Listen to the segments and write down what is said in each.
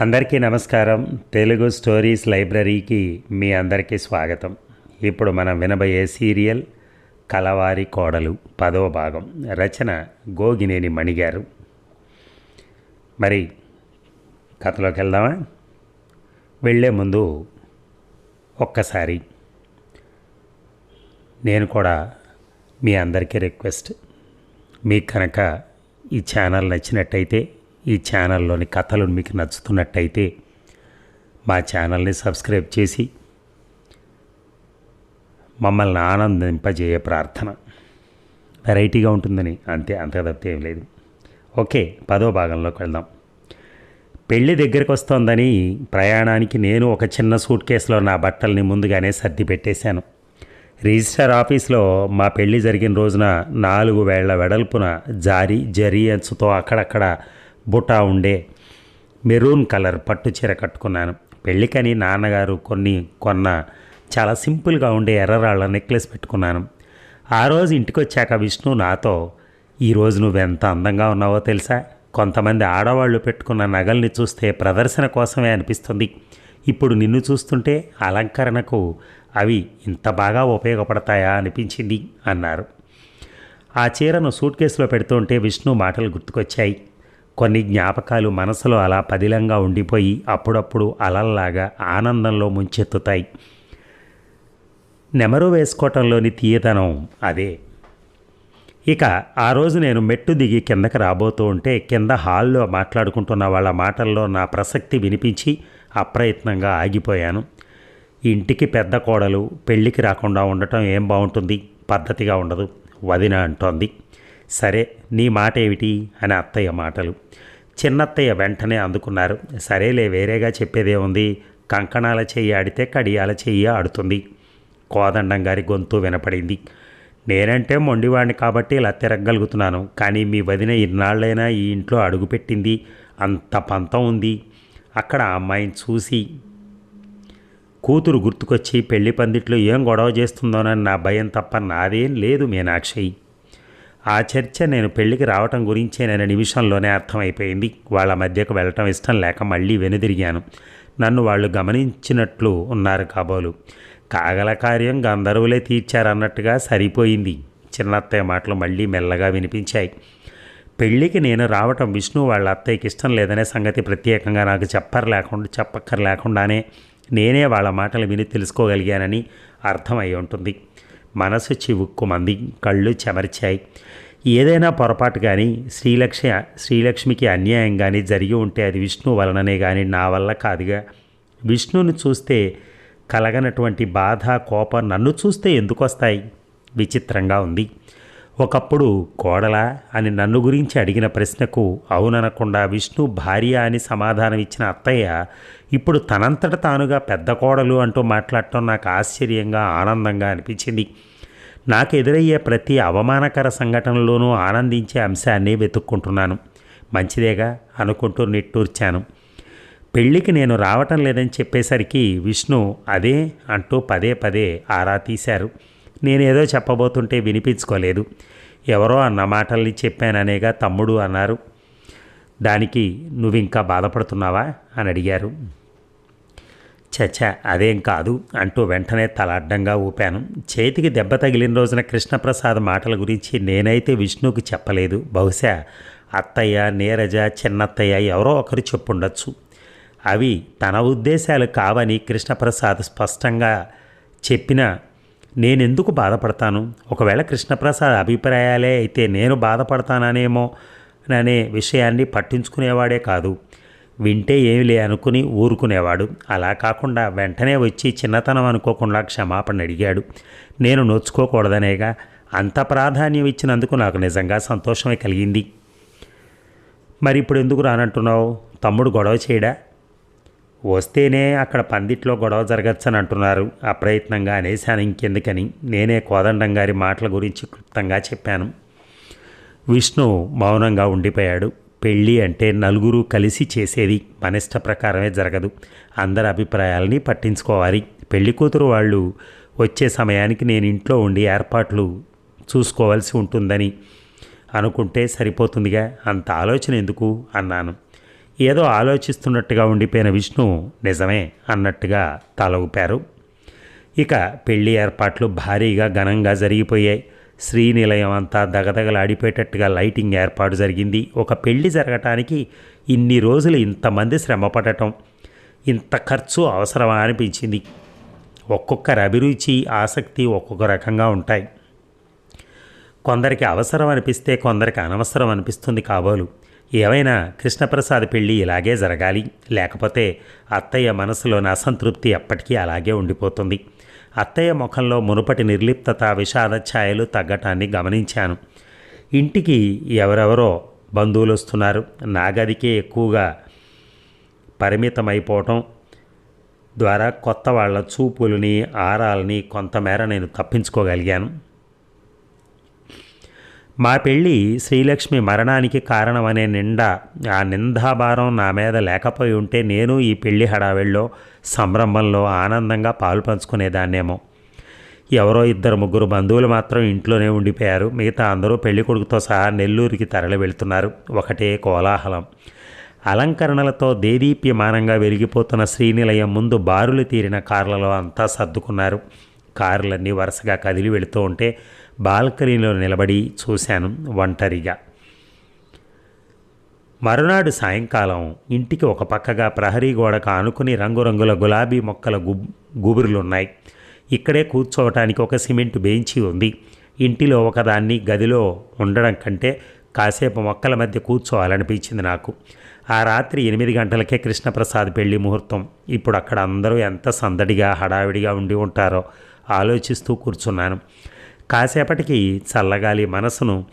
అందరికీ నమస్కారం. తెలుగు స్టోరీస్ లైబ్రరీకి మీ అందరికీ స్వాగతం. ఇప్పుడు మనం వినబోయే సీరియల్ కలవారి కోడలు పదవ భాగం. రచన గోగినేని మణిగారు. మరి కథలోకి వెళ్దామా? వెళ్ళే ముందు ఒక్కసారి నేను కూడా మీ అందరికీ రిక్వెస్ట్. మీకు కనుక ఈ ఛానల్ నచ్చినట్టయితే ఈ ఛానల్లోని కథలు మీకు నచ్చుతున్నట్టయితే మా ఛానల్ని సబ్స్క్రైబ్ చేసి మమ్మల్ని ఆనందింపజేయ ప్రార్థన. వెరైటీగా ఉంటుందని అంతే అంత తప్పితే ఏం లేదు. ఓకే పదో భాగంలోకి వెళ్దాం. పెళ్ళి దగ్గరికి వస్తోందని ప్రయాణానికి నేను ఒక చిన్న సూట్ కేసులో నా బట్టల్ని ముందుగానే సర్ది పెట్టేశాను. రిజిస్టర్ ఆఫీస్లో మా పెళ్ళి జరిగిన రోజున నాలుగు వేళ్ళ వెడల్పున జారి జరి అంచుతో అక్కడక్కడ బుటా ఉండే మెరూన్ కలర్ పట్టు చీర కట్టుకున్నాను. పెళ్ళికని నాన్నగారు కొన్ని కొన్న చాలా సింపుల్గా ఉండే ఎర్రరాళ్ళ నెక్లెస్ పెట్టుకున్నాను. ఆ రోజు ఇంటికి వచ్చాక విష్ణు నాతో ఈరోజు నువ్వెంత అందంగా ఉన్నావో తెలుసా? కొంతమంది ఆడవాళ్ళు పెట్టుకున్న నగల్ని చూస్తే ప్రదర్శన కోసమే అనిపిస్తుంది. ఇప్పుడు నిన్ను చూస్తుంటే అలంకరణకు అవి ఇంత బాగా ఉపయోగపడతాయా అనిపించింది అన్నారు. ఆ చీరను సూట్ కేసులో పెడుతుంటే విష్ణు మాటలు గుర్తుకొచ్చాయి. కొన్ని జ్ఞాపకాలు మనసులో అలా పదిలంగా ఉండిపోయి అప్పుడప్పుడు అలల్లాగా ఆనందంలో ముంచెత్తుతాయి. నెమరు వేసుకోవటంలోని తీయతనం అదే. ఇక ఆ రోజు నేను మెట్టు దిగి కిందకి రాబోతూ ఉంటే కింద హాల్లో మాట్లాడుకుంటున్న వాళ్ళ మాటల్లో నా ప్రసక్తి వినిపించి అప్రయత్నంగా ఆగిపోయాను. ఇంటికి పెద్ద కోడలు పెళ్ళికి రాకుండా ఉండటం ఏం బాగుంటుంది? పద్ధతిగా ఉండదు. వదిన అంటోంది. సరే నీ మాట ఏమిటి అని అత్తయ్య మాటలు. చిన్నత్తయ్య వెంటనే అందుకున్నారు. సరేలే వేరేగా చెప్పేదే ఉంది. కంకణాల చెయ్యి ఆడితే కడియాల చెయ్యి ఆడుతుంది. కోదండం గారి గొంతు వినపడింది. నేనంటే మొండివాడిని కాబట్టి ఇలా తిరగలుగుతున్నాను కానీ మీ వదిన ఇన్నాళ్ళైనా ఈ ఇంట్లో అడుగుపెట్టింది. అంత పంతం ఉంది. అక్కడ అమ్మాయిని చూసి కూతురు గుర్తుకొచ్చి పెళ్ళి పందిట్లో ఏం గొడవ చేస్తుందోనని నా భయం తప్ప నాదేం లేదు మీనాక్షి. ఆ చర్చ నేను పెళ్ళికి రావటం గురించేనని నిమిషంలోనే అర్థమైపోయింది. వాళ్ళ మధ్యకు వెళ్ళటం ఇష్టం లేక మళ్ళీ వెనుదిరిగాను. నన్ను వాళ్ళు గమనించినట్లు ఉన్నారు కాబోలు. కాగల కార్యం గంధర్వులే తీర్చారన్నట్టుగా సరిపోయింది. చిన్నత్తయ్య మాటలు మళ్ళీ మెల్లగా వినిపించాయి. పెళ్ళికి నేను రావటం విష్ణు వాళ్ళ అత్తయ్యకి ఇష్టం లేదనే సంగతి ప్రత్యేకంగా నాకు చెప్పర్లేకుండా చెప్పక్కర్ లేకుండానే నేనే వాళ్ళ మాటలు విని తెలుసుకోగలిగానని అర్థమై ఉంటుంది. మనసు చివుక్కుమంది కళ్ళు చెమర్చాయి. ఏదైనా పొరపాటు కానీ శ్రీలక్ష్మి శ్రీలక్ష్మికి అన్యాయం కానీ జరిగి ఉంటే అది విష్ణు వలననే కానీ నా వల్ల కాదుగా. విష్ణును చూస్తే కలగనటువంటి బాధ కోపం నన్ను చూస్తే ఎందుకు వస్తాయి విచిత్రంగా ఉంది. ఒకప్పుడు కోడల అని నన్ను గురించి అడిగిన ప్రశ్నకు అవుననకుండా విష్ణు భార్య అని సమాధానం ఇచ్చిన అత్తయ్య ఇప్పుడు తనంతట తానుగా పెద్ద కోడలు అంటూ మాట్లాడటం నాకు ఆశ్చర్యంగా ఆనందంగా అనిపించింది. నాకు ఎదురయ్యే ప్రతి అవమానకర సంఘటనలోనూ ఆనందించే అంశాన్ని వెతుక్కుంటున్నాను. మంచిదేగా అనుకుంటూ నిట్టూర్చాను. పెళ్ళికి నేను రావటం లేదని చెప్పేసరికి విష్ణు అదే అంటూ పదే పదే ఆరా తీశారు. నేనేదో చెప్పబోతుంటే వినిపించుకోలేదు. ఎవరో అన్న మాటల్ని చెప్పాననేగా తమ్ముడు అన్నారు. దానికి నువ్వు ఇంకా బాధపడుతున్నావా? అని అడిగారు. చచ్చ అదేం కాదు అంటూ వెంటనే తల అడ్డంగా ఊపాను. చేతికి దెబ్బ తగిలిన రోజున కృష్ణప్రసాద్ మాటల గురించి నేనైతే విష్ణువుకి చెప్పలేదు. బహుశా అత్తయ్య నీరజ చిన్నత్తయ్య ఎవరో ఒకరు చెప్పుండొచ్చు. అవి తన ఉద్దేశాలు కావని కృష్ణప్రసాద్ స్పష్టంగా చెప్పిన నేనెందుకు బాధపడతాను? ఒకవేళ కృష్ణప్రసాద్ అభిప్రాయాలే అయితే నేను బాధపడతాననేమో అనే విషయాన్ని పట్టించుకునేవాడే కాదు. వింటే ఏమి లే అనుకుని ఊరుకునేవాడు. అలా కాకుండా వెంటనే వచ్చి చిన్నతనం అనుకోకుండా క్షమాపణ అడిగాడు. నేను నోచుకోకూడదనేగా అంత ప్రాధాన్యం ఇచ్చినందుకు నాకు నిజంగా సంతోషమే కలిగింది. మరి ఇప్పుడు ఎందుకు రానంటున్నావు? తమ్ముడు గొడవ చేయడా? వస్తేనే అక్కడ పందిట్లో గొడవ జరగచ్చని అంటున్నారు అప్రయత్నంగా అనేశాను ఇంకెందుకని. నేనే కోదండం గారి మాటల గురించి క్లుప్తంగా చెప్పాను. విష్ణు మౌనంగా ఉండిపోయాడు. పెళ్ళి అంటే నలుగురు కలిసి చేసేది మన ఇష్ట ప్రకారమే జరగదు. అందరి అభిప్రాయాలని పట్టించుకోవాలి. పెళ్ళి కూతురు వాళ్ళు వచ్చే సమయానికి నేను ఇంట్లో ఉండి ఏర్పాట్లు చూసుకోవాల్సి ఉంటుందని అనుకుంటే సరిపోతుందిగా. అంత ఆలోచన ఎందుకు? అన్నాను. ఏదో ఆలోచిస్తున్నట్టుగా ఉండిపోయిన విష్ణు నిజమే అన్నట్టుగా తల ఊపారు ఇక పెళ్ళి ఏర్పాట్లు భారీగా ఘనంగా జరిగిపోయాయి. శ్రీనిలయం అంతా దగదగలాడిపోయేటట్టుగా లైటింగ్ ఏర్పాటు జరిగింది. ఒక పెళ్ళి జరగటానికి ఇన్ని రోజులు ఇంతమంది శ్రమపడటం ఇంత ఖర్చు అవసరమా అనిపించింది. ఒక్కొక్కరి అభిరుచి ఆసక్తి ఒక్కొక్క రకంగా ఉంటాయి. కొందరికి అవసరం అనిపిస్తే కొందరికి అనవసరం అనిపిస్తుంది కాబోలు. ఏమైనా కృష్ణప్రసాద్ పెళ్ళి ఇలాగే జరగాలి. లేకపోతే అత్తయ్య మనసులోని అసంతృప్తి ఎప్పటికీ అలాగే ఉండిపోతుంది. అత్తయ్య ముఖంలో మునుపటి నిర్లిప్తత విషాద ఛాయలు తగ్గటాన్ని గమనించాను. ఇంటికి ఎవరెవరో బంధువులు వస్తున్నారు నాగదికే ఎక్కువగా పరిమితమైపోవటం ద్వారా కొత్త వాళ్ళ చూపులని ఆరాలని కొంతమేర నేను తప్పించుకోగలిగాను. మా పెళ్ళి శ్రీలక్ష్మి మరణానికి కారణమనే నిండా ఆ నిందాభారం నా మీద లేకపోయి ఉంటే నేను ఈ పెళ్ళి హడావిడిలో సంరంభంలో ఆనందంగా పాలు పంచుకునేదాన్నేమో. ఎవరో ఇద్దరు ముగ్గురు బంధువులు మాత్రం ఇంట్లోనే ఉండిపోయారు. మిగతా అందరూ పెళ్ళి కొడుకుతో సహా నెల్లూరుకి తరలి వెళుతున్నారు. ఒకటే కోలాహలం. అలంకరణలతో దేదీప్యమానంగా వెలిగిపోతున్న శ్రీనిలయం ముందు బారులు తీరిన కార్లలో అంతా సర్దుకున్నారు. కార్లన్నీ వరుసగా కదిలి వెళుతూ ఉంటే బాల్కనీలో నిలబడి చూశాను ఒంటరిగా. మరునాడు సాయంకాలం ఇంటికి ఒక పక్కగా ప్రహరీ గోడకు ఆనుకుని రంగురంగుల గులాబీ మొక్కల గు గుబురులున్నాయి. ఇక్కడే కూర్చోవటానికి ఒక సిమెంట్ బెంచి ఉంది. ఇంటిలో ఒకదాన్ని గదిలో ఉండడం కంటే కాసేపు మొక్కల మధ్య కూర్చోవాలనిపించింది నాకు. ఆ రాత్రి ఎనిమిది గంటలకే కృష్ణప్రసాద్ పెళ్ళి ముహూర్తం. ఇప్పుడు అక్కడ అందరూ ఎంత సందడిగా హడావిడిగా ఉండి ఉంటారో ఆలోచిస్తూ కూర్చున్నాను. కాసేపటికి చల్లగాలి మనసును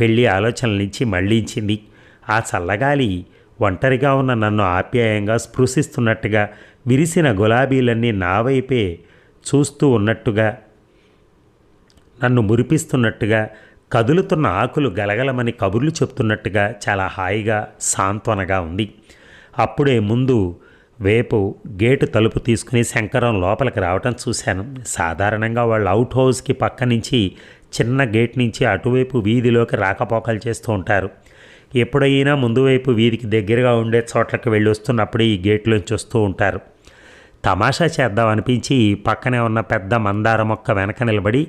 పెళ్ళి ఆలోచనల నుంచి మళ్ళించింది. ఆ చల్లగాలి ఒంటరిగా ఉన్న నన్ను ఆప్యాయంగా స్పృశిస్తున్నట్టుగా విరిసిన గులాబీలన్నీ నా వైపే చూస్తూ ఉన్నట్టుగా నన్ను మురిపిస్తున్నట్టుగా కదులుతున్న ఆకులు గలగలమని కబుర్లు చెప్తున్నట్టుగా చాలా హాయిగా సాంత్వనగా ఉంది. అప్పుడే ముందు వేపు గేటు తలుపు తీసుకుని శంకరం లోపలికి రావటం చూశాను. సాధారణంగా వాళ్ళు అవుట్ హౌస్కి పక్క నుంచి చిన్న గేట్ నుంచి అటువైపు వీధిలోకి రాకపోకలు చేస్తూ ఉంటారు. ఎప్పుడైనా ముందు వైపు వీధికి దగ్గరగా ఉండే చోట్లకి వెళ్ళి వస్తున్నప్పుడు ఈ గేట్లోంచి వస్తూ ఉంటారు. తమాషా చేద్దాం అనిపించి పక్కనే ఉన్న పెద్ద మందార మొక్క వెనక నిలబడి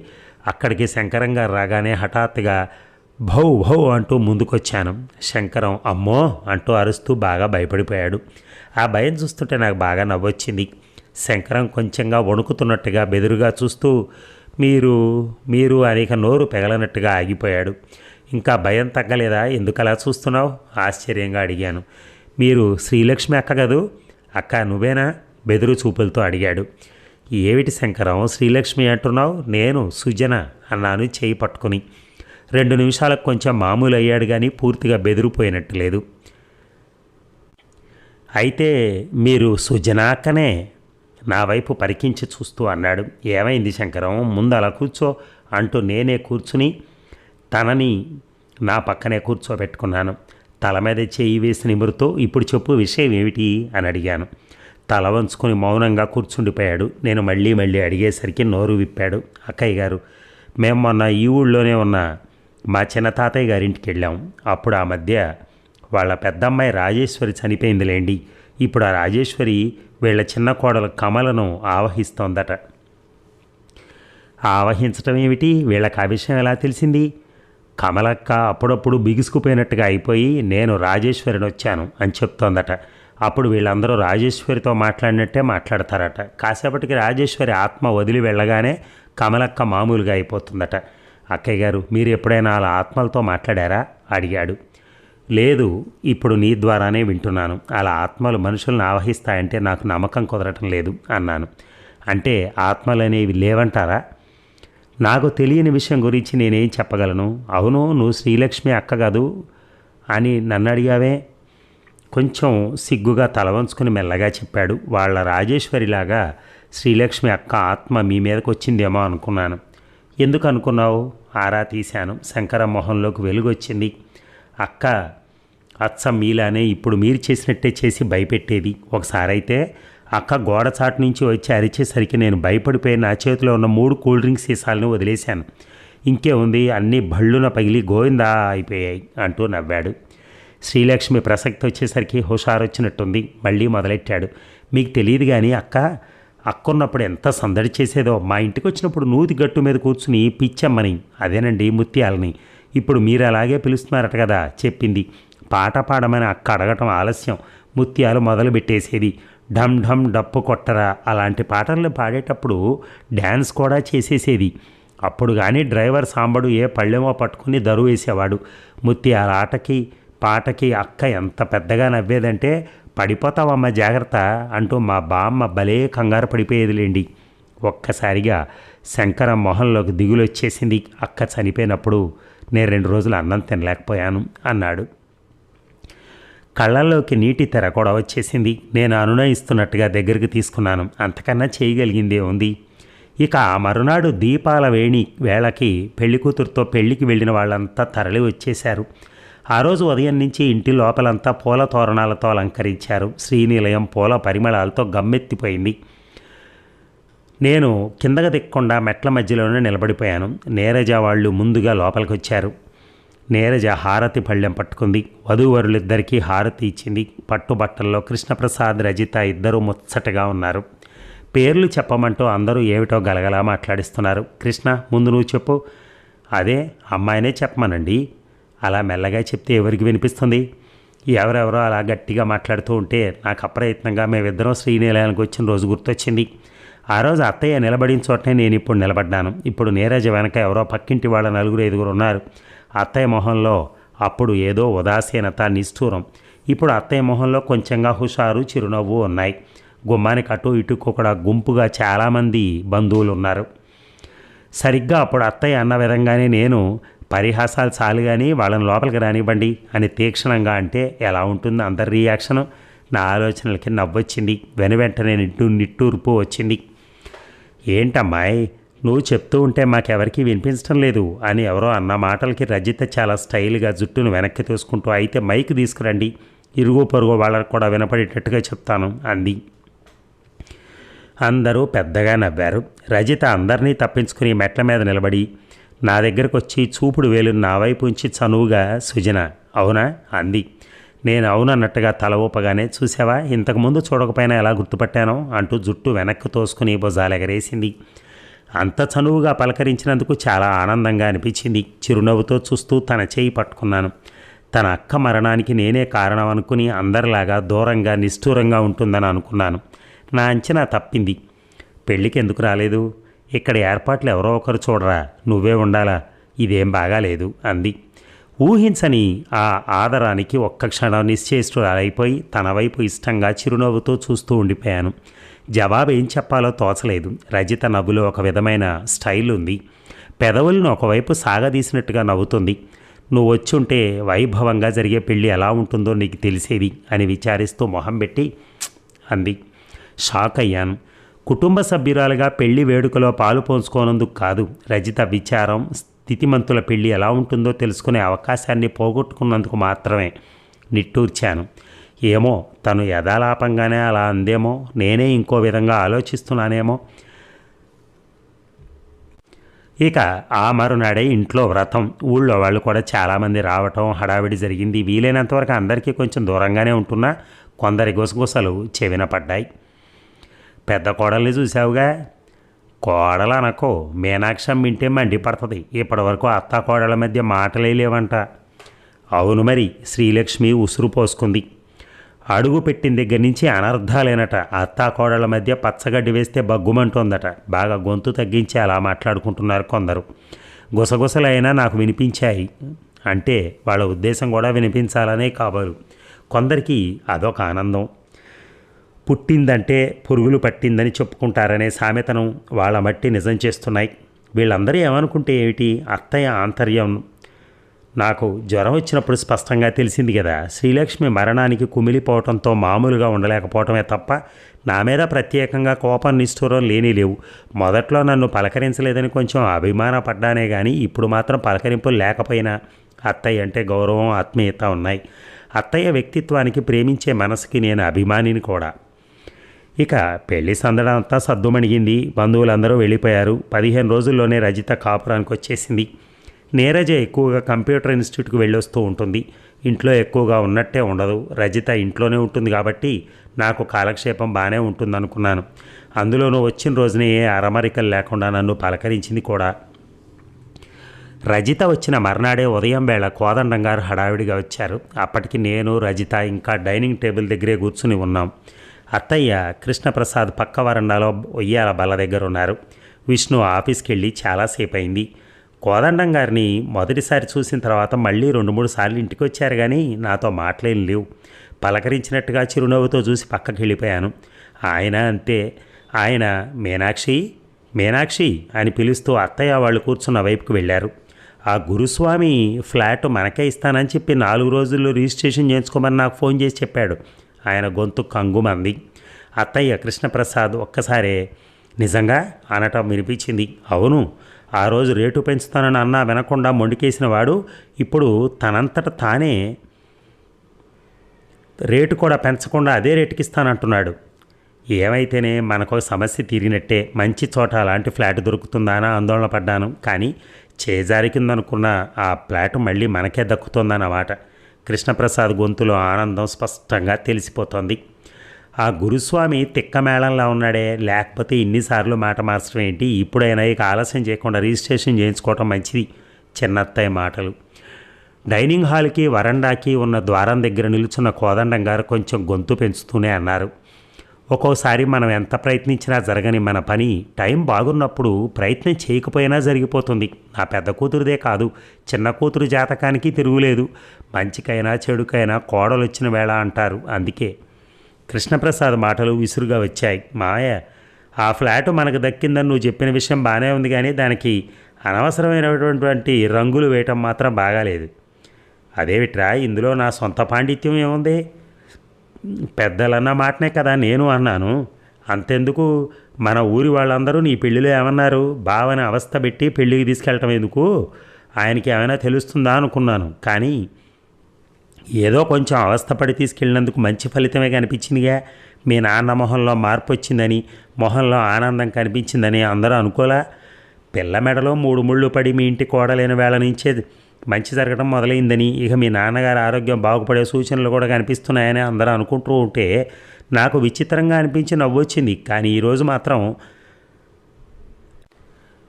అక్కడికి శంకరం గారు రాగానే హఠాత్తుగా భౌ భౌ అంటూ ముందుకొచ్చాను. శంకరం అమ్మో అంటూ అరుస్తూ బాగా భయపడిపోయాడు. ఆ భయం చూస్తుంటే నాకు బాగా నవ్వొచ్చింది. శంకరం కొంచెంగా వణుకుతున్నట్టుగా బెదురుగా చూస్తూ మీరు మీరు అనేక నోరు పెగలనట్టుగా ఆగిపోయాడు. ఇంకా భయం తగ్గలేదా? ఎందుకు అలా చూస్తున్నావు? ఆశ్చర్యంగా అడిగాను. మీరు శ్రీలక్ష్మి అక్క కదూ? అక్క నువ్వేనా? బెదురు చూపులతో అడిగాడు. ఏమిటి శంకరం? శ్రీలక్ష్మి అంటున్నావు? నేను సుజన అన్నాను చేయి పట్టుకుని. రెండు నిమిషాలకు కొంచెం మామూలు అయ్యాడు కానీ పూర్తిగా బెదిరిపోయినట్టు లేదు. అయితే మీరు సుజనాకనే నా వైపు పరికించి చూస్తూ అన్నాడు. ఏమైంది శంకరం? ముందు అలా కూర్చో అంటూ నేనే కూర్చుని తనని నా పక్కనే కూర్చోబెట్టుకున్నాను. తల మీద చేయి వేసి నిమురుతూ ఇప్పుడు చెప్పు విషయం ఏమిటి అని అడిగాను. తల వంచుకొని మౌనంగా కూర్చుండిపోయాడు. నేను మళ్ళీ మళ్ళీ అడిగేసరికి నోరు విప్పాడు. అక్కయ్య గారు మేము మొన్న ఈ ఊళ్ళోనే ఉన్న మా చిన్న తాతయ్య గారింటికి వెళ్ళాం. అప్పుడు ఆ మధ్య వాళ్ళ పెద్దమ్మాయి రాజేశ్వరి చనిపోయిందిలేండి. ఇప్పుడు ఆ రాజేశ్వరి వీళ్ళ చిన్న కోడలు కమలను ఆవహిస్తోందట. ఆవహించటం ఏమిటి వీళ్ళకి ఆ విషయం ఎలా తెలిసింది? కమలక్క అప్పుడప్పుడు బిగుసుకుపోయినట్టుగా అయిపోయి నేను రాజేశ్వరిని వచ్చాను అని చెప్తోందట. అప్పుడు వీళ్ళందరూ రాజేశ్వరితో మాట్లాడినట్టే మాట్లాడతారట. కాసేపటికి రాజేశ్వరి ఆత్మ వదిలి వెళ్ళగానే కమలక్క మామూలుగా అయిపోతుందట. అక్కయ్య గారు మీరు ఎప్పుడైనా అలా ఆత్మలతో మాట్లాడారా? అడిగాడు. లేదు ఇప్పుడు నీ ద్వారానే వింటున్నాను. అలా ఆత్మలు మనుషులను ఆవహిస్తాయంటే నాకు నమ్మకం కుదరటం లేదు అన్నాను. అంటే ఆత్మలు అనేవి లేవంటారా? నాకు తెలియని విషయం గురించి నేనేం చెప్పగలను? అవును నువ్వు శ్రీలక్ష్మి అక్క కాదు అని నన్ను అడిగావే? కొంచెం సిగ్గుగా తలవంచుకుని మెల్లగా చెప్పాడు. వాళ్ళ రాజేశ్వరిలాగా శ్రీలక్ష్మి అక్క ఆత్మ మీ మీదకి వచ్చిందేమో అనుకున్నాను. ఎందుకు అనుకున్నావు? ఆరా తీశాను. శంకర మొహంలోకి వెలుగొచ్చింది. అక్క అచ్చ మీలానే ఇప్పుడు మీరు చేసినట్టే చేసి భయపెట్టేది. ఒకసారైతే అక్క గోడ చాటు నుంచి వచ్చి అరిచేసరికి నేను భయపడిపోయి నా చేతిలో ఉన్న మూడు కూల్ డ్రింక్స్ సీసాలను వదిలేశాను. ఇంకే ఉంది అన్నీ భళ్ళున పగిలి గోవిందా అయిపోయాయి అంటూ నవ్వాడు. శ్రీలక్ష్మి ప్రసక్తి వచ్చేసరికి హుషారు వచ్చినట్టుంది మళ్ళీ మొదలెట్టాడు. మీకు తెలియదు కానీ అక్క అక్కున్నప్పుడు ఎంత సందడి చేసేదో మా ఇంటికి వచ్చినప్పుడు నూతి గట్టు మీద కూర్చుని పిచ్చమ్మని అదేనండి ముత్యాలని ఇప్పుడు మీరు అలాగే పిలుస్తున్నారట కదా చెప్పింది. పాట పాడమని అక్క అడగటం ఆలస్యం. ముత్యాలు మొదలు పెట్టేసేది. ఢమ్ ఢమ్ డప్పు కొట్టరా అలాంటి పాటలు పాడేటప్పుడు డ్యాన్స్ కూడా చేసేసేది. అప్పుడు కానీ డ్రైవర్ సాంబడు ఏ పళ్ళెమో పట్టుకుని దరువు వేసేవాడు. ముత్యాల ఆటకి పాటకి అక్క ఎంత పెద్దగా నవ్వేదంటే పడిపోతావమ్మ జాగ్రత్త అంటూ మా బామ్మ భలే కంగారు పడిపోయేదిలేండి. ఒక్కసారిగా శంకరం మొహంలోకి దిగులు వచ్చేసింది అక్క చనిపోయినప్పుడు నేను రెండు రోజులు అన్నం తినలేకపోయాను అన్నాడు. కళ్ళల్లోకి నీటి తెర కూడా వచ్చేసింది. నేను అనునయిస్తున్నట్టుగా దగ్గరికి తీసుకున్నాను. అంతకన్నా చేయగలిగిందే ఉంది. ఇక ఆ మరునాడు దీపాల వేణి వేళకి పెళ్ళి కూతురుతో పెళ్ళికి వెళ్ళిన వాళ్ళంతా తరలి వచ్చేశారు. ఆ రోజు ఉదయం నుంచి ఇంటి లోపలంతా పూల తోరణాలతో అలంకరించారు. శ్రీనిలయం పూల పరిమళాలతో గమ్మెత్తిపోయింది. నేను కిందకు దిక్కుండా మెట్ల మధ్యలోనే నిలబడిపోయాను. నేరజ వాళ్ళు ముందుగా లోపలికి వచ్చారు నీరజ హారతి పళ్ళెం పట్టుకుంది. వధూవరులిద్దరికీ హారతి ఇచ్చింది. పట్టుబట్టల్లో కృష్ణప్రసాద్ రజిత ఇద్దరూ ముచ్చటగా ఉన్నారు. పేర్లు చెప్పమంటూ అందరూ ఏమిటో గలగలా మాట్లాడిస్తున్నారు. కృష్ణ ముందు నువ్వు చెప్పు. అదే అమ్మాయినే చెప్పమనండి. అలా మెల్లగా చెప్తే ఎవరికి వినిపిస్తుంది? ఎవరెవరో అలా గట్టిగా మాట్లాడుతూ ఉంటే నాకు అప్రయత్నంగా మేమిద్దరం శ్రీనిలయానికి వచ్చిన రోజు గుర్తొచ్చింది. ఆ రోజు అత్తయ్య నిలబడిన చోటనే నేను ఇప్పుడు నిలబడ్డాను. ఇప్పుడు నీరజ వెనక ఎవరో పక్కింటి వాళ్ళ నలుగురు ఐదుగురు ఉన్నారు. అత్తయ్య మొహంలో అప్పుడు ఏదో ఉదాసీనత నిష్ఠూరం. ఇప్పుడు అత్తయ్య మొహంలో కొంచెంగా హుషారు చిరునవ్వు ఉన్నాయి. గుమ్మానికి అటు ఇటు కూడా గుంపుగా చాలామంది బంధువులు ఉన్నారు. సరిగ్గా అప్పుడు అత్తయ్య అన్న విధంగానే నేను పరిహాసాలు చాలు కానీ వాళ్ళని లోపలికి రానివ్వండి అని తీక్షణంగా అంటే ఎలా ఉంటుంది అందరి రియాక్షను? నా ఆలోచనలకి నవ్వొచ్చింది. వెను వెంటనే నిట్టు నిట్టూర్పు వచ్చింది. ఏంటమ్మాయి? నువ్వు చెప్తూ ఉంటే మాకెవరికీ వినిపించడం లేదు. అని ఎవరో అన్న మాటలకి రజిత చాలా స్టైల్గా జుట్టును వెనక్కి తోసుకుంటూ అయితే మైక్ తీసుకురండి. ఇరుగు పొరుగు వాళ్ళకు కూడా వినపడేటట్టుగా చెప్తాను అంది. అందరూ పెద్దగా నవ్వారు. రజిత అందరినీ తప్పించుకుని మెట్ల మీద నిలబడి నా దగ్గరకు వచ్చి చూపుడు వేలు నా వైపు ఉంచి చనువుగా సుజన అవునా? అంది. నేను అవునన్నట్టుగా తల ఊపగానే చూసావా ఇంతకుముందు చూడకపోయినా ఎలా గుర్తుపట్టానో? అంటూ జుట్టు వెనక్కి తోసుకుని భుజాలెగరేసింది అంత చనువుగా పలకరించినందుకు చాలా ఆనందంగా అనిపించింది. చిరునవ్వుతో చూస్తూ తన చేయి పట్టుకున్నాను. తన అక్క మరణానికి నేనే కారణం అనుకుని అందరిలాగా దూరంగా నిష్ఠూరంగా ఉంటుందని అనుకున్నాను. నా అంచనా తప్పింది. పెళ్ళికి ఎందుకు రాలేదు? ఇక్కడ ఏర్పాట్లు ఎవరో ఒకరు చూడరా? నువ్వే ఉండాలా? ఇదేం బాగాలేదు అంది. ఊహించని ఆ ఆదరానికి ఒక్క క్షణం నిశ్చేష్టురాలైపోయి తన వైపు ఇష్టంగా చిరునవ్వుతో చూస్తూ ఉండిపోయాను. జవాబు ఏం చెప్పాలో తోచలేదు. రజిత నవ్వులో ఒక విధమైన స్టైల్ ఉంది. పెదవులను ఒకవైపు సాగదీసినట్టుగా నవ్వుతుంది. నువ్వు వచ్చుంటే వైభవంగా జరిగే పెళ్ళి ఎలా ఉంటుందో నీకు తెలిసేది అని విచారిస్తూ మొహం పెట్టి అంది. షాక్ అయ్యాను. కుటుంబ సభ్యురాలుగా పెళ్ళి వేడుకలో పాలు పోంచుకోనందుకు కాదు. రజిత విచారం తితిమంతుల పెళ్ళి ఎలా ఉంటుందో తెలుసుకునే అవకాశాన్ని పోగొట్టుకున్నందుకు మాత్రమే నిట్టూర్చాను. ఏమో తను యథాలాపంగానే అలా అందేమో నేనే ఇంకో విధంగా ఆలోచిస్తున్నానేమో. ఇక ఆ మరునాడే ఇంట్లో వ్రతం ఊళ్ళో వాళ్ళు కూడా చాలామంది రావటం హడావిడి జరిగింది. వీలైనంతవరకు అందరికీ కొంచెం దూరంగానే ఉంటున్నా. కొందరి గుసగుసలు చెవిన పడ్డాయి. పెద్ద కోడల్ని చూసావుగా కోడలు అనకో మీనాక్షం వింటే మండిపడుతుంది. ఇప్పటివరకు అత్త కోడల మధ్య మాటలే లేవంట. అవును మరి శ్రీలక్ష్మి ఉసురు పోసుకుంది. అడుగు పెట్టిన దగ్గర నుంచి అనర్థాలేనట అత్తా కోడల మధ్య పచ్చగడ్డి వేస్తే బగ్గుమంటోందట. బాగా గొంతు తగ్గించి అలా మాట్లాడుకుంటున్నారు కొందరు. గుసగుసలైనా నాకు వినిపించాయి. అంటే వాళ్ళ ఉద్దేశం కూడా వినిపించాలనే కాబోలు. కొందరికి అదొక ఆనందం. పుట్టిందంటే పురుగులు పట్టిందని చెప్పుకుంటారనే సామెతను వాళ్ళ మట్టి నిజం చేస్తున్నాయి. వీళ్ళందరూ ఏమనుకుంటే ఏమిటి? అత్తయ్య ఆంతర్యం. నాకు జ్వరం వచ్చినప్పుడు స్పష్టంగా తెలిసింది కదా శ్రీలక్ష్మి మరణానికి కుమిలిపోవటంతో మామూలుగా ఉండలేకపోవటమే తప్ప నా మీద ప్రత్యేకంగా కోపం నిష్ఠూరం లేని లేవు. మొదట్లో నన్ను పలకరించలేదని కొంచెం అభిమానపడ్డానే కానీ ఇప్పుడు మాత్రం పలకరింపులు లేకపోయినా అత్తయ్య అంటే గౌరవం ఆత్మీయత ఉన్నాయి. అత్తయ్య వ్యక్తిత్వానికి ప్రేమించే మనసుకి నేను అభిమానిని కూడా. ఇక పెళ్ళి సందడంతా సద్దుమణిగింది. బంధువులందరూ వెళ్ళిపోయారు. పదిహేను రోజుల్లోనే రజిత కాపురానికి వచ్చేసింది. నీరజ ఎక్కువగా కంప్యూటర్ ఇన్స్టిట్యూట్కి వెళ్ళొస్తూ ఉంటుంది. ఇంట్లో ఎక్కువగా ఉన్నట్టే ఉండదు. రజిత ఇంట్లోనే ఉంటుంది కాబట్టి నాకు కాలక్షేపం బాగానే ఉంటుంది అనుకున్నాను అందులోనూ వచ్చిన రోజునే ఏ అరమరికలు లేకుండా నన్ను పలకరించింది కూడా. రజిత వచ్చిన మర్నాడే ఉదయం వేళ కోదండం గారు హడావిడిగా వచ్చారు. అప్పటికి నేను రజిత ఇంకా డైనింగ్ టేబుల్ దగ్గరే కూర్చుని ఉన్నాం. అత్తయ్య కృష్ణప్రసాద్ పక్క వరండాలో ఒయ్యాల బల్ల దగ్గర ఉన్నారు విష్ణు ఆఫీస్కి వెళ్ళి చాలాసేపు అయింది కోదండం గారిని మొదటిసారి చూసిన తర్వాత మళ్ళీ రెండు మూడు సార్లు ఇంటికి వచ్చారు కానీ నాతో మాటలేం లేవు. పలకరించినట్టుగా చిరునవ్వుతో చూసి పక్కకి వెళ్ళిపోయాను ఆయన అంతే. ఆయన మీనాక్షి? మీనాక్షి? అని పిలుస్తూ అత్తయ్య వాళ్ళు కూర్చున్న వైపుకు వెళ్ళారు. ఆ గురుస్వామి ఫ్లాట్ మనకే ఇస్తానని చెప్పి నాలుగు రోజుల్లో రిజిస్ట్రేషన్ చేయించుకోమని నాకు ఫోన్ చేసి చెప్పాడు. ఆయన గొంతు కంగుమంది అత్తయ్య కృష్ణప్రసాద్ ఒక్కసారే నిజంగా అనటం వినిపించింది. అవును ఆ రోజు రేటు పెంచుతానని అన్నా వినకుండా మొండికేసిన వాడు ఇప్పుడు తనంతట తానే రేటు కూడా పెంచకుండా అదే రేటుకి ఇస్తానంటున్నాడు ఏమైతేనే మనకు సమస్య తీరినట్టే మంచి చోట అలాంటి ఫ్లాట్ దొరుకుతుందా అని ఆందోళన పడ్డాను. కానీ చేజారికిందనుకున్న ఆ ఫ్లాట్ మళ్ళీ మనకే దక్కుతుందన్నమాట. కృష్ణప్రసాద్ గొంతులో ఆనందం స్పష్టంగా తెలిసిపోతోంది. ఆ గురుస్వామి తిక్కమేళంలా ఉన్నాడే. లేకపోతే ఇన్నిసార్లు మాట మార్చడం ఏంటి? ఇప్పుడైనా ఇక ఆలస్యం చేయకుండా రిజిస్ట్రేషన్ చేయించుకోవటం మంచిది. చిన్నత్తయ్య మాటలు. డైనింగ్ హాల్కి వరండాకి ఉన్న ద్వారం దగ్గర నిలుచున్న కోదండం గారు కొంచెం గొంతు పెంచుతూనే అన్నారు. ఒక్కోసారి మనం ఎంత ప్రయత్నించినా జరగని మన పని టైం బాగున్నప్పుడు ప్రయత్నం చేయకపోయినా జరిగిపోతుంది. నా పెద్ద కూతురుదే కాదు చిన్న కూతురు జాతకానికి తిరుగులేదు. మంచికైనా చెడుకైనా కోడలు వచ్చిన వేళ అంటారు. అందుకే కృష్ణప్రసాద్ మాటలు విసురుగా వచ్చాయి. మాయ ఆ ఫ్లాట్ మనకు దక్కిందని నువ్వు చెప్పిన విషయం బాగానే ఉంది కానీ దానికి అనవసరమైనటువంటి రంగులు వేయటం మాత్రం బాగాలేదు. అదేమిట్రా ఇందులో నా సొంత పాండిత్యం ఏముంది? పెద్దలన్న మాటనే కదా నేను అన్నాను. అంతెందుకు? మన ఊరి వాళ్ళందరూ నీ పెళ్ళిలో ఏమన్నారు? బావని అవస్థ పెట్టి పెళ్ళికి తీసుకెళ్ళటం ఎందుకు? ఆయనకి ఏమైనా తెలుస్తుందా అనుకున్నాను. కానీ ఏదో కొంచెం అవస్థపడి తీసుకెళ్ళినందుకు మంచి ఫలితమే కనిపించిందిగా. మీ నాన్న మొహంలో మార్పు వచ్చిందని మొహంలో ఆనందం కనిపించిందని అందరూ అనుకోలా? పిల్ల మెడలో మూడు ముళ్ళు పడి మీ ఇంటి కోడలేని వేళ నుంచే మంచి జరగడం మొదలైందని ఇక మీ నాన్నగారి ఆరోగ్యం బాగుపడే సూచనలు కూడా కనిపిస్తున్నాయని అందరూ అనుకుంటూ ఉంటే నాకు విచిత్రంగా అనిపించి నవ్వొచ్చింది కానీ ఈరోజు మాత్రం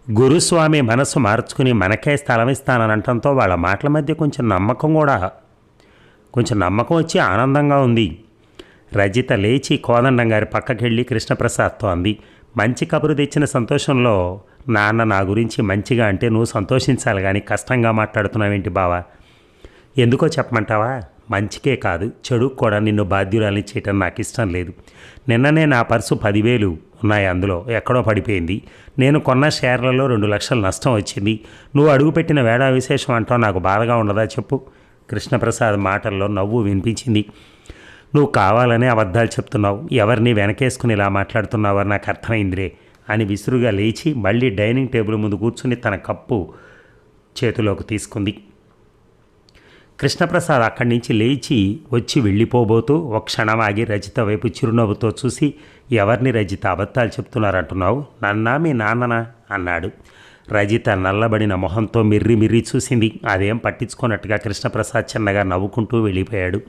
గురుస్వామి మనస్సు మార్చుకుని మనకే స్థలం ఇస్తానని అనటంతో వాళ్ళ మాటల మధ్య కొంచెం నమ్మకం కూడా కొంచెం నమ్మకం వచ్చి ఆనందంగా ఉంది. రజిత లేచి కోదండం గారి పక్కకెళ్ళి కృష్ణప్రసాద్తో అంది. మంచి కబురు తెచ్చిన సంతోషంలో నాన్న నా గురించి మంచిగా అంటే నువ్వు సంతోషించాలి కానీ కష్టంగా మాట్లాడుతున్నావేంటి బావా? ఎందుకో చెప్పమంటావా? మంచికే కాదు చెడు కూడా నిన్ను బాధ్యురాలని చేయటం నాకు ఇష్టం లేదు. నిన్ననే నా పర్సు పదివేలు ఉన్నాయి అందులో ఎక్కడో పడిపోయింది. నేను కొన్న షేర్లలో రెండు లక్షలు నష్టం వచ్చింది. నువ్వు అడుగుపెట్టిన వేడా విశేషం అంటావు నాకు బాధగా ఉండదా చెప్పు? కృష్ణప్రసాద్ మాటల్లో నవ్వు వినిపించింది. నువ్వు కావాలనే అబద్ధాలు చెప్తున్నావు. ఎవరిని వెనకేసుకుని ఇలా మాట్లాడుతున్నావని నాకు అర్థమైందిరే. అని విసురుగా లేచి మళ్ళీ డైనింగ్ టేబుల్ ముందు కూర్చుని తన కప్పు చేతిలోకి తీసుకుంది. కృష్ణప్రసాద్ అక్కడి నుంచి లేచి వచ్చి వెళ్ళిపోబోతూ ఒక క్షణం ఆగి రజిత వైపు చిరునవ్వుతో చూసి ఎవరిని రజిత అబద్ధాలు చెప్తున్నారంటున్నావు? నన్నా మీ నాన్ననా? అన్నాడు. రజిత నల్లబడిన మొహంతో మిర్రి మిర్రి చూసింది. అదేం పట్టించుకున్నట్టుగా కృష్ణప్రసాద్ చిన్నగా నవ్వుకుంటూ వెళ్ళిపోయాడు.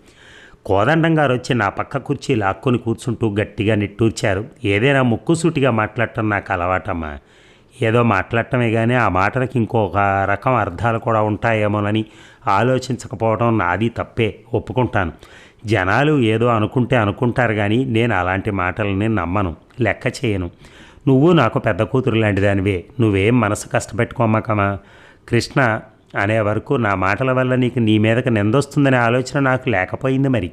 కోదండం గారు వచ్చి నా పక్క కుర్చీ లాక్కొని కూర్చుంటూ గట్టిగా నిట్టూర్చారు. ఏదైనా ముక్కుసూటిగా మాట్లాడటం నాకు అలవాటమ్మా. ఏదో మాట్లాడటమే కానీ ఆ మాటలకు ఇంకొక రకం అర్థాలు కూడా ఉంటాయేమోనని ఆలోచించకపోవడం నాది తప్పే ఒప్పుకుంటాను. జనాలు ఏదో అనుకుంటే అనుకుంటారు కానీ నేను అలాంటి మాటలని నమ్మను లెక్క చేయను. నువ్వు నాకు పెద్ద కూతురు లాంటిదానివే. నువ్వేం మనసు కష్టపెట్టుకోమాకమా కృష్ణ అనే వరకు నా మాటల వల్ల నీకు నీ మీదకి నిందొస్తుందనే ఆలోచన నాకు లేకపోయింది మరి.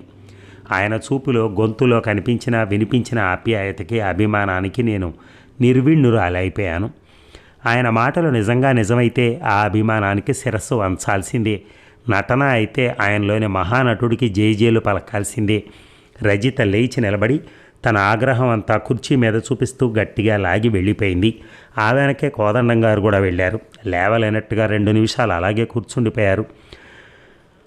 ఆయన చూపులో గొంతులో కనిపించిన వినిపించిన ఆప్యాయతకి అభిమానానికి నేను నిర్విణ్ణురాలైపోయాను. ఆయన మాటలు నిజంగా నిజమైతే ఆ అభిమానానికి శిరస్సు వంచాల్సిందే. నటన అయితే ఆయనలోని మహానటుడికి జేజేలు పలకాల్సిందే. రజిత లేచి నిలబడి తన ఆగ్రహం అంతా కుర్చీ మీద చూపిస్తూ గట్టిగా లాగి వెళ్ళిపోయింది. ఆ వెనకే కోదండం గారు కూడా వెళ్ళారు. లేవలేనట్టుగా రెండు నిమిషాలు అలాగే కూర్చుండిపోయారు.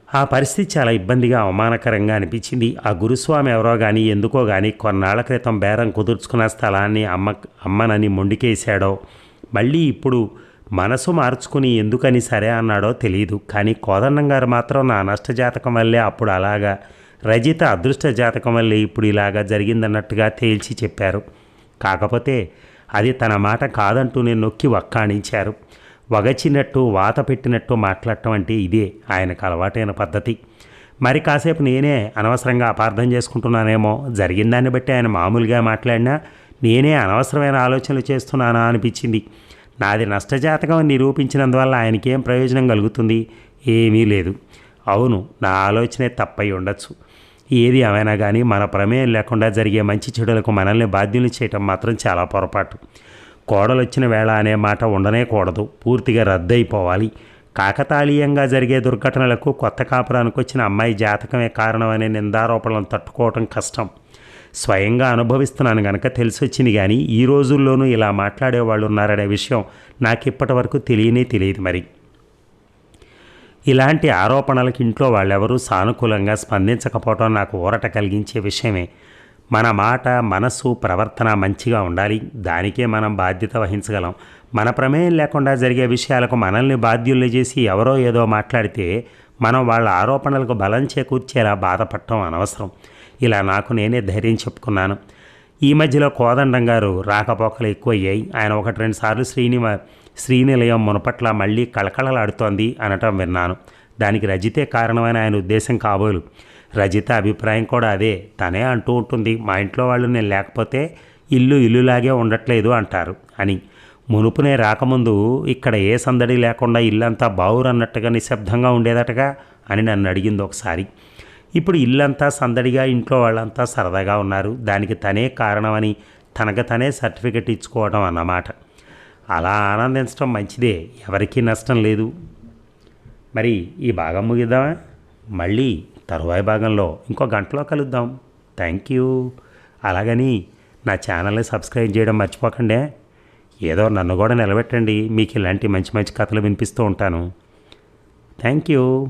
ఆ పరిస్థితి చాలా ఇబ్బందిగా అవమానకరంగా అనిపించింది. ఆ గురుస్వామి ఎవరో కానీ ఎందుకో కానీ కొన్నాళ్ళ క్రితం బేరం కుదుర్చుకున్న స్థలాన్ని అమ్మ అమ్మనని మొండికేశాడో మళ్ళీ ఇప్పుడు మనసు మార్చుకుని ఎందుకని సరే అన్నాడో తెలియదు కానీ కోదండం గారు మాత్రం నా నష్టజాతకం వల్లే అప్పుడు అలాగా రజిత అదృష్ట జాతకం వల్లే ఇప్పుడు ఇలాగా జరిగిందన్నట్టుగా తేల్చి చెప్పారు. కాకపోతే అది తన మాట కాదంటూ నేను నొక్కి వక్కాణించారు. వగచినట్టు వాత పెట్టినట్టు మాట్లాడటం అంటే ఇదే ఆయనకు అలవాటైన పద్ధతి. మరి కాసేపు నేనే అనవసరంగా అపార్థం చేసుకుంటున్నానేమో జరిగిన దాన్ని బట్టి ఆయన మామూలుగా మాట్లాడినా నేనే అనవసరమైన ఆలోచనలు చేస్తున్నానా అనిపించింది. నాది నష్టజాతకం నిరూపించినందువల్ల ఆయనకేం ప్రయోజనం కలుగుతుంది? ఏమీ లేదు. అవును నా ఆలోచనే తప్పై ఉండొచ్చు. ఏది ఏమైనా కానీ మన ప్రమేయం లేకుండా జరిగే మంచి చెడులకు మనల్ని బాధ్యులు చేయటం మాత్రం చాలా పొరపాటు. కోడలు వచ్చిన వేళ అనే మాట ఉండనే కూడదు. పూర్తిగా రద్దయిపోవాలి. కాకతాళీయంగా జరిగే దుర్ఘటనలకు కొత్త కాపురానికి వచ్చిన అమ్మాయి జాతకమే కారణమనే నిందారోపణలను తట్టుకోవటం కష్టం. స్వయంగా అనుభవిస్తున్నాను గనక తెలిసి వచ్చింది కానీ ఈ రోజుల్లోనూ ఇలా మాట్లాడేవాళ్ళు ఉన్నారనే విషయం నాకు ఇప్పటి వరకు తెలియనే తెలియదు మరి. ఇలాంటి ఆరోపణలకు ఇంట్లో వాళ్ళెవరూ సానుకూలంగా స్పందించకపోవటం నాకు ఊరట కలిగించే విషయమే. మన మాట మనసు ప్రవర్తన మంచిగా ఉండాలి. దానికే మనం బాధ్యత వహించగలం. మన ప్రమేయం లేకుండా జరిగే విషయాలకు మనల్ని బాధ్యుల్ని చేసి ఎవరో ఏదో మాట్లాడితే మనం వాళ్ళ ఆరోపణలకు బలం చేకూర్చేలా బాధపడటం అనవసరం. ఇలా నాకు నేనే ధైర్యం చెప్పుకున్నాను. ఈ మధ్యలో కోదండం గారు రాకపోకలు ఎక్కువయ్యాయి. ఆయన ఒకటి రెండు సార్లు శ్రీనివాస్ శ్రీనిలయం మునపట్ల మళ్ళీ కళకళలాడుతోంది అనటం విన్నాను. దానికి రజితే కారణమైన ఆయన ఉద్దేశం కాబోలు. రజిత అభిప్రాయం కూడా అదే. తనే అంటూ ఉంటుంది మా ఇంట్లో వాళ్ళు నేను లేకపోతే ఇల్లు ఇల్లులాగే ఉండట్లేదు అంటారు అని. మునుపునే రాకముందు ఇక్కడ ఏ సందడి లేకుండా ఇల్లంతా బావురన్నట్టుగా నిశ్శబ్దంగా ఉండేదటగా? అని నన్ను అడిగింది ఒకసారి. ఇప్పుడు ఇల్లంతా సందడిగా ఇంట్లో వాళ్ళంతా సరదాగా ఉన్నారు. దానికి తనే కారణమని తనకు తనే సర్టిఫికెట్ ఇచ్చుకోవడం అన్నమాట. అలా ఆనందించడం మంచిదే. ఎవరికీ నష్టం లేదు. మరి ఈ భాగం ముగిద్దామా? మళ్ళీ తరువాయి భాగంలో ఇంకో గంటలో కలుద్దాం. Thank you. అలాగని నా ఛానల్ని సబ్స్క్రైబ్ చేయడం మర్చిపోకండి. ఏదో నన్ను కూడా నిలబెట్టండి. మీకు ఇలాంటి మంచి మంచి కథలు వినిపిస్తూ ఉంటాను. Thank you.